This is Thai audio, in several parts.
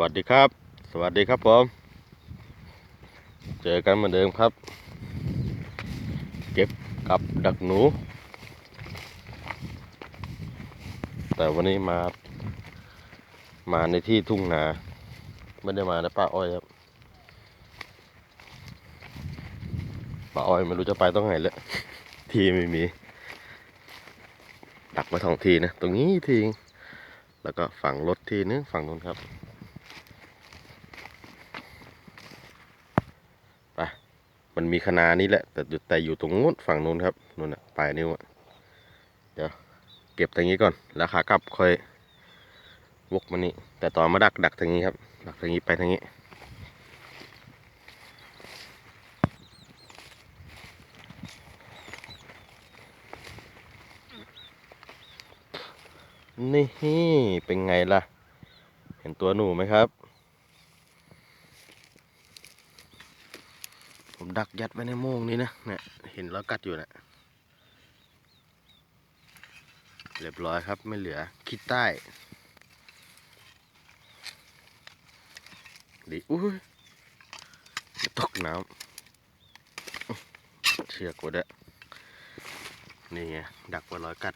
วัสดีครับ สวัสดีครับผม เจอกันเหมือนเดิมครับ เก็บกับดักหนู แต่วันนี้มา มาในที่ทุ่งนา ไม่ได้มาในป่าอ้อยครับป่าอ้อยไม่รู้จะไปต้องไหนเลยที่ไม่มี ดักมาสองทีนะ ตรงนี้ทีแล้วก็ฝั่งรถทีนึงฝั่งนู้นครับ ไป มันมีคณานี่แหละ แต่แต่อยู่ตรงนู้นฝั่งนู้นครับนู้นน่ะปลายนิ้วอะเดี๋ยวเก็บตรงนี้ก่อน แล้วขากลับค่อยวกมานี่แต่ต่อมาดักดักทางนี้ครับ ดักทางนี้ไปทางนี้ นี่เป็นไงล่ะ เห็นตัวหนูไหมครับ ผมดักยัดไว้ในโม่งนี้นะเนี่ยเห็นแล้วกัดอยู่นะเรียบร้อยครับไม่เหลือคิดใต้ดีอุ้ยตกน้ำเชือกกูด้วยนี่ไงดักไว้ร้อยกัด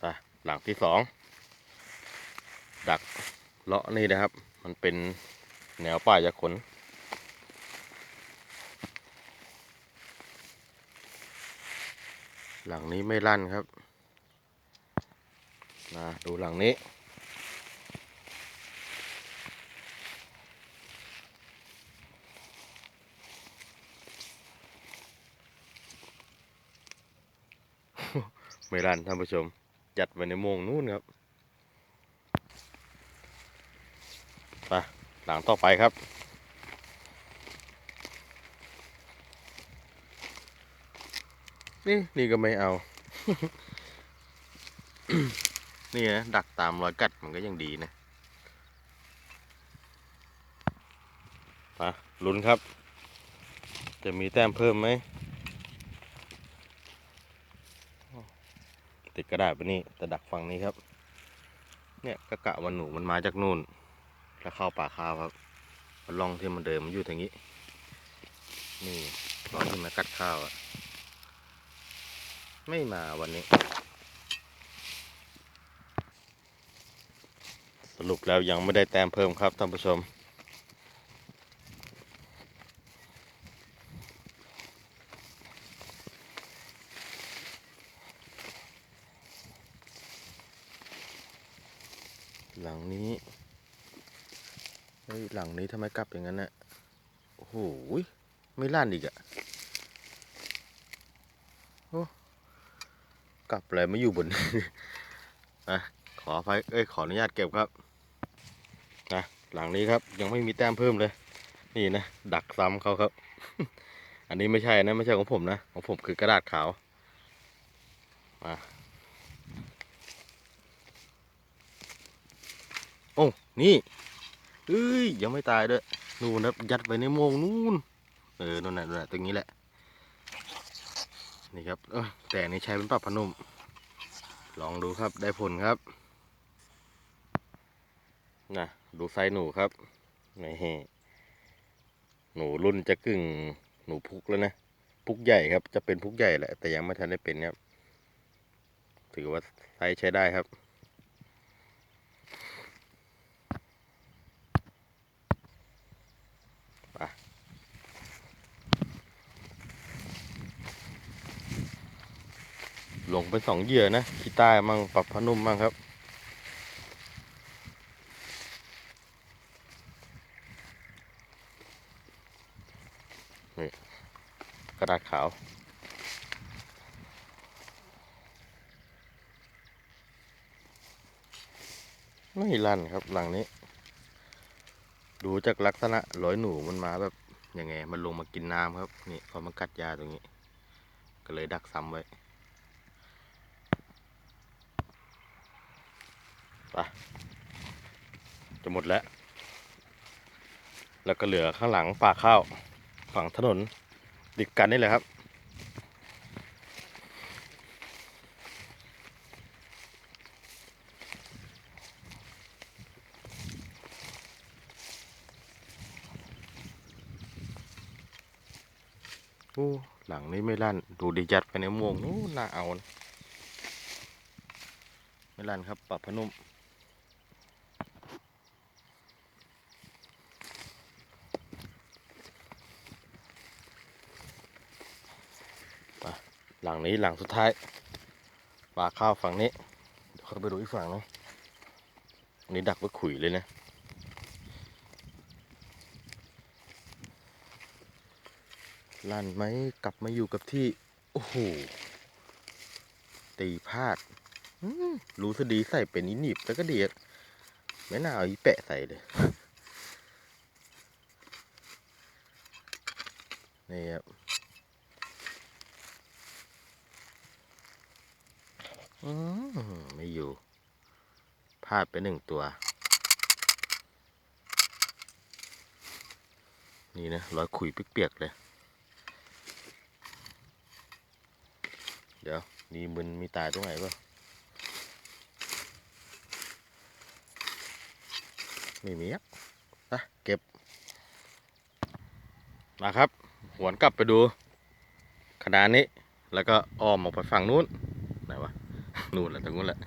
ไปหลังที่สองดักเลาะนี่นะครับ มันเป็น แนวป่ายาขนหลังนี้ไม่ลั่นครับมาดูหลังนี้ ไม่ลั่นท่านผู้ชม จัดไว้ในโมงนู่นครับ ไป หลังต่อไปครับ นี่นี่ก็ไม่เอา นี่นะดักตามรอยกัดมันก็ยังดีนะไปลุ้นครับ จะมีแต้มเพิ่มไหมติดกระดาษไปนี่แต่ดักฝั่งนี้ครับ เนี่ยกะกะวันหนูมันมาจากนู่น แล้วเข้าป่าข้าวครับล่องที่มันเดิมมันอยู่ทางนี้ นี่ล่องที่มากัดข้าวอะไม่มาวันนี้ สรุปแล้วยังไม่ได้แต้มเพิ่มครับท่านผู้ชม หลังนี้ ฮ้ยหลังนี้ทำไมกลับอย่างนั้นน่ะโอ้โหไม่ลั่นอีกอะโอ้กลับอะไรไม่อยู่บนอะขอไฟเอ้ยขออนุญาตเก็บครับนะหลังนี้ครับยังไม่มีแต้มเพิ่มเลย นี่นะดักซ้ำเขาครับ อันนี้ไม่ใช่นะไม่ใช่ของผมนะของผมคือกระดาษขาวมาโอ้นี่ เอ้ยยังไม่ตายด้วยนู่นนะยัดไปในโมงนู่นเออนั่นแหละนั่นแหละตรงนี้แหละนี่ครับเออแต่นี่ใช้เป็นปรับพนุ่มลองดูครับได้ผลครับนะดูไซหนูครับนี่หนูรุ่นจะกึ่งหนูพุกแล้วนะพุกใหญ่ครับ จะเป็นพุกใหญ่แหละแต่ยังไม่ทันได้เป็นครับ ถือว่าไซใช้ได้ครับ หลงไปสองเหยื่อนะขี้ใต้มั่งปรับพนุ่มมั่งครับ นี่กระดาษขาว ไม่ลั่นครับหลังนี้ ดูจากลักษณะร้อยหนูมันมาแบบยังไง มันลงมากินน้ำครับ นี่พอมันกัดยาตรงนี้ ก็เลยดักซ้ำไว้ ไปจะหมดแล้ว แล้วก็เหลือข้างหลังป่าข้าว ฝั่งถนนติดกันนี่แหละครับ โอ้หลังนี้ไม่ลั่น ดูดีจัดไปในม่วงนู้นน่าเอานะไม่ลั่นครับปรับพนุ่ม งนี้หลังสุดท้ายปลาข้าวฝั่งนี้เดี๋ยวเขาไปดูอีกฝั่งนะอันนี้ดักไว้ขุยเลยนะลั่นไหมกลับมาอยู่กับที่ โอ้โห ตีพลาดรู้สดีใส่เป็นอีหนีบแล้วก็เดียดไม่น่าเอาอีแปะใส่เลย นี่ครับ อืมไม่อยู่พลาดไปหนึ่งตัว นี่นะรอยขุยเปียกๆเลย เดี๋ยวมีมึนมีตายตรงไหนบ้างไม่มีครับอะเก็บมาครับ หวนกลับไปดูขนาดนี้ แล้วก็อ้อมออกไปฝั่งนู้น นู่นแหละตรงนู้นแหละ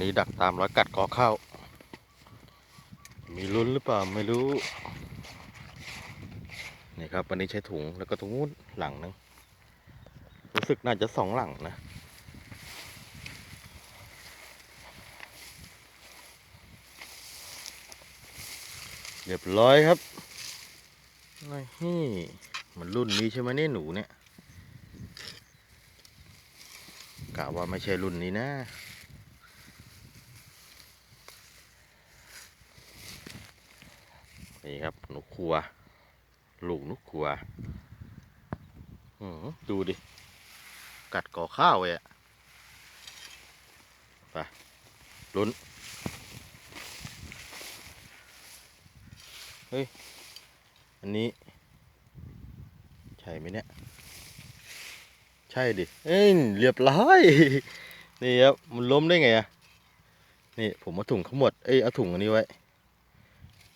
นี่ดักตามรอยกัดกอเข้ามีลุ้นหรือเปล่าไม่รู้ นี่ครับวันนี้ใช้ถุงแล้วก็ตรงนู้นหลังนึง รู้สึกน่าจะสองหลังนะเรียบร้อยครับนี่มันรุ่นนี้ใช่ไหมเนี่ยหนูเนี่ยกะว่าไม่ใช่รุ่นนี้นะนี่ครับนกครัว ลูกนุกครัวดูดิ กัดก่อข้าวเลยอะไปลุ้น เฮ้ย อันนี้ ใช่ไหมเนี่ย ใช่ดิ เอ้ย เรียบร้อย นี่ครับ มันล้มได้ไงอะนี่ ผมเอาถุงขมวดเอ้ย เอาถุงอันนี้ไว้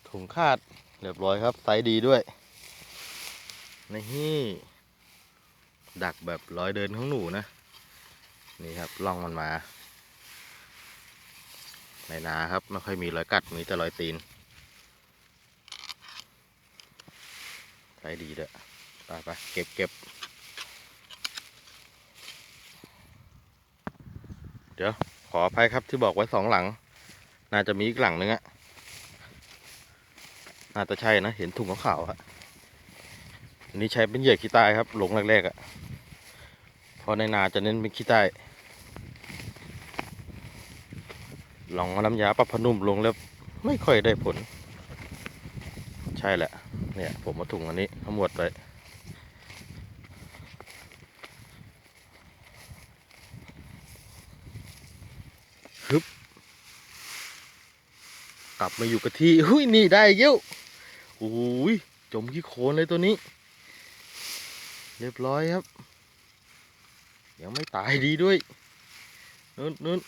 ถุงคาด เรียบร้อยครับ ไซส์ดีด้วย นี่ ดักแบบร้อยเดินของหนูนะ นี่ครับล่องมันมา ในนาครับไม่ค่อยมีรอยกัดมีแต่รอยตีนใช้ดีด้วยไปไปเก็บเก็บเดี๋ยว ขออภัยครับที่บอกไว้สองหลัง น่าจะมีอีกหลังนึงอะน่าจะใช่นะ เห็นถุงขาวๆอะอันนี้ใช้เป็นเหยื่อขี้ใต้ครับ หลงแรกๆอะ ราะในนาจะเน้นเป็นขี้ใต้ลองเอาน้ำยาปรับพนุ่มลงแล้วไม่ค่อยได้ผล ใช่แหละ เนี่ย ผมมาถุงอันนี้ขมวดไปฮึบกลับมาอยู่กับที่หุ้ยนี่ได้อีกเย้วโอ้ยจมขี้โคลนเลยตัวนี้ เรียบร้อยครับ ยังไม่ตายดีด้วยนู้นนู้น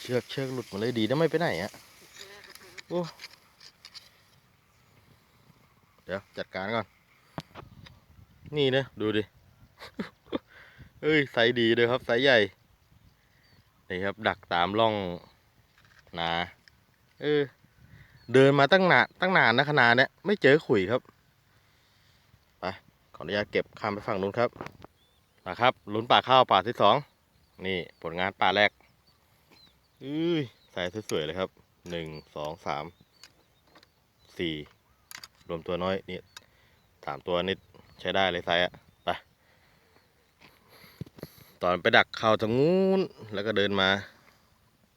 เชือกเชือกหลุดมาเลยดีนะไม่ไปไหนอะโอ้เดี๋ยวจัดการก่อน นี่นะดูดิ เอ้ยไซส์ดีเลยครับไซส์ใหญ่ นี่ครับดักตามร่องนาเออเดินมาตั้งนานตั้งนานนะขนาดเนี้ยไม่เจอขุยครับ ไป ขออนุญาตเก็บข้ามไปฝั่งนู้นครับ นะครับลุ้นป่าข้าวป่าที่สองนี่ผลงานป่าแรกอุ้ยใส่สวยๆเลยครับหนึ่งสองสามสี่รวมตัวน้อยนี่สามตัวนี่ใช้ได้เลยไซส์อะไปตอนไปดักเข้าตรงนู้นแล้วก็เดินมา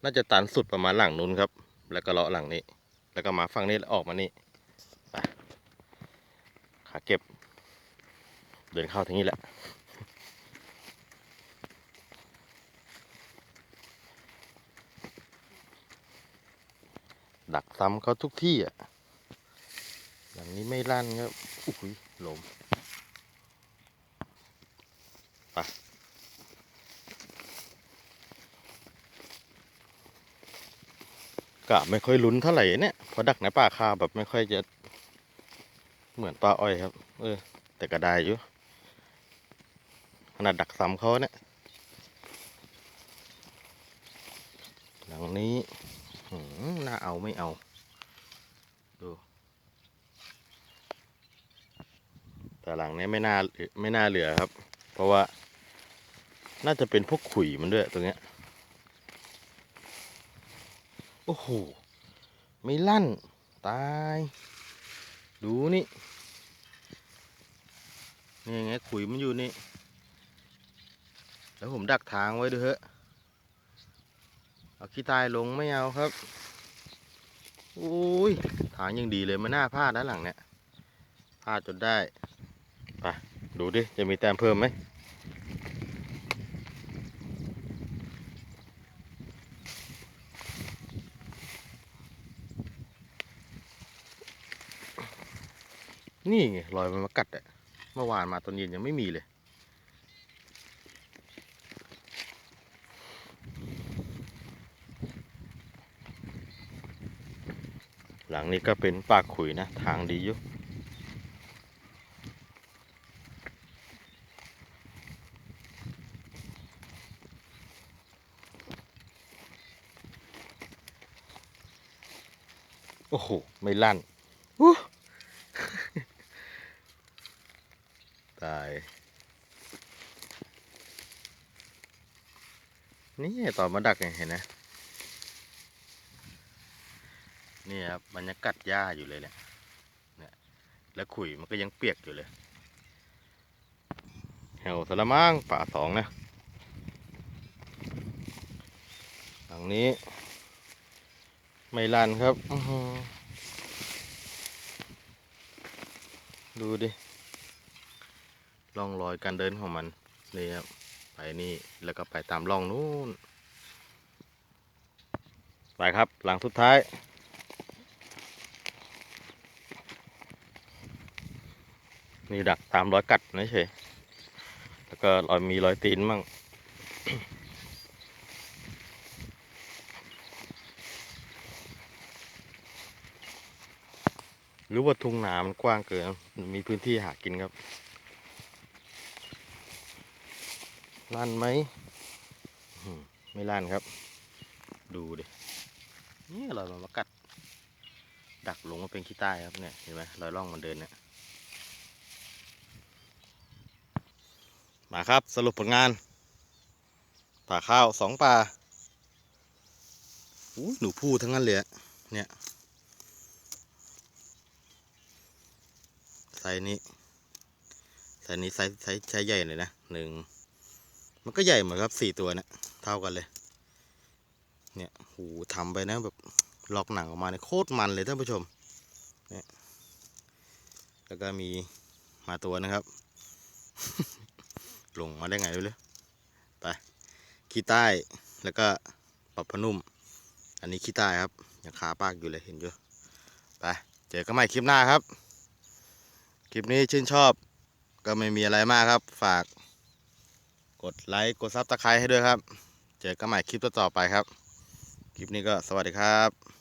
น่าจะตันสุดประมาณหลังนู้นครับ แล้วก็เลาะหลังนี้ แล้วก็มาฝั่งนี้แล้วออกมานี่ไปขาเก็บ เดินเข้าทางนี้แหละ ดักซ้ำเขาทุกที่อะหลังนี้ไม่ลั่นครับอุ้ยลมไปกะไม่ค่อยลุ้นเท่าไหร่เนี่ยเพราะดักในป่าคาแบบไม่ค่อยจะเหมือนปลาอ้อยครับ เออ แต่ก็ได้อยู่ขนาดดักซ้ำเขาเนี่ย หลังนี้หืม น่าเอาไม่เอา ดูแต่หลังนี้ไม่น่าไม่น่าเหลือครับ เพราะว่าน่าจะเป็นพวกขุยมันด้วยตรงเนี้ย โอ้โห ไม่ลั่น ตาย ดูนี่ นี่ไงขุยมันอยู่นี่ แล้วผมดักทางไว้ด้วยเถอะเอาขี้ตายลงไม่เอาครับ โอ้ยทางยังดีเลยไม่น่าพลาดด้านหลังเนี่ยพลาดจนได้ไปดูดิ จะมีแต้มเพิ่มไหมนี่ไงรอยมันมากัดอะเมื่อวานมาตอนเย็นยังไม่มีเลย หลังนี้ก็เป็นปากขุยนะ ทางดีอยู่โอ้โห ไม่ลั่นอู้ตาย นี่ตอนมาดักไงเห็นไหม นี่ครับมันยังกัดหญ้าอยู่เลยเนี่ยเนี่ยแล้วขุยมันก็ยังเปียกอยู่เลยแหวสละมังป่าสองนะหลังนี้ ไม่ลันครับ ดูดิร่องรอยการเดินของมันนี่ครับไปนี่แล้วก็ไปตามร่องนู้นไปครับหลังสุดท้าย นี่ดักตามรอยกัดนะเฉยแล้วก็รอยมีรอยตีนมั่งหรือว่าทุ่งนามันกว้างเกิน มีพื้นที่หากินครับ ลั่นไหม ไม่ลั่นครับ ดูดิ นี่รอยมันมากัด ดักลงมาเป็นขี้ใต้ครับเนี่ย เห็นไหมรอยร่องมันเดินเนี่ย มาครับสรุปผลงานป่าข้าวสองป่าอู้หนูพูทั้งนั้นเลยเนี่ยไซส์นี้ไซส์นี้ไซส์ไซส์ไซใหญ่เลยนะหนึ่งมันก็ใหญ่เหมือนครับสี่ตัวเนะเท่ากันเลย เนี่ยหูทำไปนะแบบลอกหนังออกมาเนี่ยโคตรมันเลยท่านผู้ชมเนี่ยแล้วก็มีมาตัวนะครับ ลงมาได้ไงเลยไปขี้ใต้แล้วก็ปรับพนุ่ม อันนี้ขี้ใต้ครับยังขาปากอยู่เลยเห็นอยู่ไปเจอกันใหม่คลิปหน้าครับ คลิปนี้ชื่นชอบก็ไม่มีอะไรมากครับ ฝากกดไลค์กดซับสไครต์ให้ด้วยครับ เจอกันใหม่คลิปต่อๆไปครับ คลิปนี้ก็สวัสดีครับ